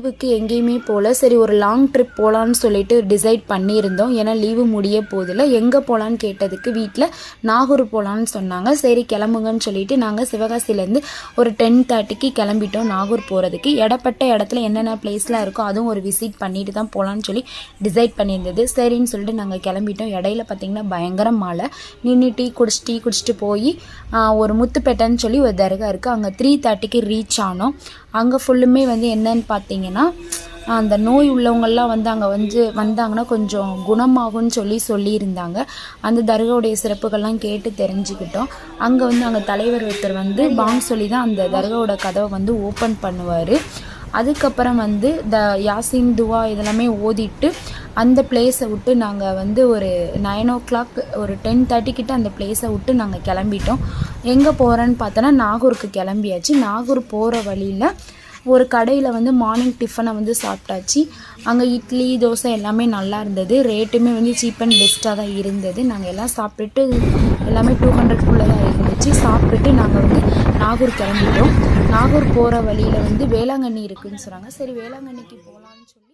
லீவுக்கு எங்கேயுமே போகல சரி ஒரு லாங் ட்ரிப் போகலான்னு சொல்லிட்டு டிசைட் பண்ணியிருந்தோம். ஏன்னா லீவு முடிய போதில் எங்கே போகலான்னு கேட்டதுக்கு வீட்டில் நாகூர் போகலான்னு சொன்னாங்க. சரி கிளம்புங்கன்னு சொல்லிட்டு நாங்கள் சிவகாசிலேருந்து ஒரு டென் தேர்ட்டிக்கு கிளம்பிட்டோம் நாகூர் போகிறதுக்கு இடப்பட்ட இடத்துல என்னென்ன பிளேஸ்லாம் இருக்கோ அதுவும் ஒரு விசிட் பண்ணிட்டு தான் போகலான்னு சொல்லி டிசைட் பண்ணியிருந்தது. சரின்னு சொல்லிட்டு நாங்கள் கிளம்பிட்டோம். இடையில பார்த்திங்கன்னா பயங்கர மழை. நின்று டீ குடிச்சு டீ குடிச்சிட்டு போய் ஒரு முத்துப்பேட்டைன்னு சொல்லி ஒரு தர்கா இருக்குது அங்கே த்ரீ தேர்ட்டிக்கு ரீச் ஆனோம். அங்கே ஃபுல்லுமே வந்து என்னன்னு பார்த்தீங்கன்னா அந்த நோய் உள்ளவங்கள்லாம் வந்து அங்கே வந்து வந்தாங்கன்னா கொஞ்சம் குணமாகும்னு சொல்லி சொல்லியிருந்தாங்க. அந்த தர்காவுடைய சிறப்புகள்லாம் கேட்டு தெரிஞ்சுக்கிட்டோம். அங்கே வந்து அங்கே தலைவர் ஒருத்தர் வந்து பாங் சொல்லி தான் அந்த தர்காவோட கதவை வந்து ஓப்பன் பண்ணுவார். அதுக்கப்புறம் வந்து த யாசின் துவா இதெல்லாமே ஓதிட்டு அந்த பிளேஸை விட்டு நாங்கள் வந்து ஒரு நைன் ஓ கிளாக் ஒரு டென் தேர்ட்டி கிட்ட அந்த பிளேஸை விட்டு நாங்கள் கிளம்பிட்டோம். எங்கே போகிறேன்னு பார்த்தோன்னா நாகூருக்கு கிளம்பியாச்சு. நாகூர் போகிற வழியில் ஒரு கடையில் வந்து மார்னிங் டிஃபனை வந்து சாப்பிட்டாச்சு. அங்கே இட்லி தோசை எல்லாமே நல்லா இருந்தது. ரேட்டுமே வந்து சீப் அண்ட் பெஸ்ட்டாக தான் இருந்தது. நாங்கள் எல்லாம் சாப்பிட்டுட்டு எல்லாமே டூ ஹண்ட்ரட்குள்ளே தான் இருந்துச்சு. சாப்பிட்டுட்டு நாங்கள் வந்து நாகூர் கிளம்பிட்டோம். நாகூர் போகிற வழியில் வந்து வேளாங்கண்ணி இருக்குன்னு சொன்னாங்க. சரி வேளாங்கண்ணிக்கு போகலான்னு சொல்லி